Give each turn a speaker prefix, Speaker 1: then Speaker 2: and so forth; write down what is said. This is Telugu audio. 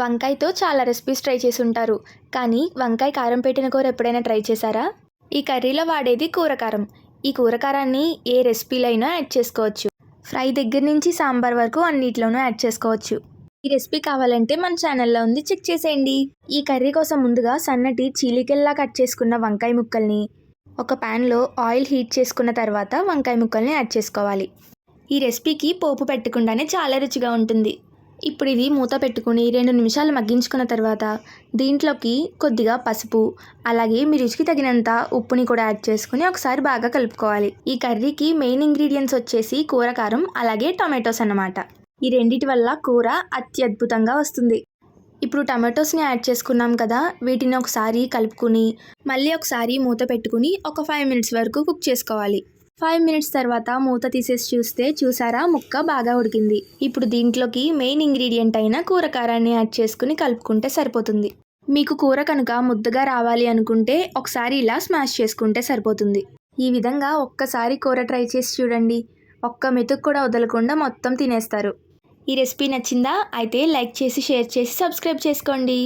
Speaker 1: వంకాయతో చాలా రెసిపీస్ ట్రై చేసి ఉంటారు కానీ వంకాయ కారం పెట్టిన కూర ఎప్పుడైనా ట్రై చేశారా? ఈ కర్రీలో వాడేది కూరకారం. ఈ కూరకారాన్ని ఏ రెసిపీలో అయినా యాడ్ చేసుకోవచ్చు. ఫ్రై దగ్గర నుంచి సాంబార్ వరకు అన్నిట్లోనూ యాడ్ చేసుకోవచ్చు. ఈ రెసిపీ కావాలంటే మన ఛానల్లో ఉంది చెక్ చేసేయండి. ఈ కర్రీ కోసం ముందుగా సన్నటి చీలికల్లా కట్ చేసుకున్న వంకాయ ముక్కల్ని ఒక ప్యాన్లో ఆయిల్ హీట్ చేసుకున్న తర్వాత వంకాయ ముక్కల్ని యాడ్ చేసుకోవాలి. ఈ రెసిపీకి పోపు పెట్టకుండానే చాలా రుచిగా ఉంటుంది. ఇప్పుడు ఇది మూత పెట్టుకుని రెండు నిమిషాలు మగ్గించుకున్న తర్వాత దీంట్లోకి కొద్దిగా పసుపు అలాగే మీ రుచికి తగినంత ఉప్పుని కూడా యాడ్ చేసుకుని ఒకసారి బాగా కలుపుకోవాలి. ఈ కర్రీకి మెయిన్ ఇంగ్రీడియంట్స్ వచ్చేసి కూరకారం అలాగే టొమాటోస్ అన్నమాట. ఈ రెండిటి వల్ల కూర అత్యద్భుతంగా వస్తుంది. ఇప్పుడు టమాటోస్ని యాడ్ చేసుకున్నాం కదా వీటిని ఒకసారి కలుపుకుని మళ్ళీ ఒకసారి మూత పెట్టుకుని ఒక ఫైవ్ మినిట్స్ వరకు కుక్ చేసుకోవాలి. ఫైవ్ మినిట్స్ తర్వాత మూత తీసేసి చూస్తే చూసారా? ముక్క బాగా ఉడికింది. ఇప్పుడు దీంట్లోకి మెయిన్ ఇంగ్రీడియంట్ అయిన కూరకారాన్ని యాడ్ చేసుకుని కలుపుకుంటే సరిపోతుంది. మీకు కూర కనుక ముద్దగా రావాలి అనుకుంటే ఒకసారి ఇలా స్మాష్ చేసుకుంటే సరిపోతుంది. ఈ విధంగా ఒక్కసారి కూర ట్రై చేసి చూడండి. ఒక్క మెతుకు కూడా వదలకుండా మొత్తం తినేస్తారు. ఈ రెసిపీ నచ్చిందా? అయితే లైక్ చేసి షేర్ చేసి సబ్స్క్రైబ్ చేసుకోండి.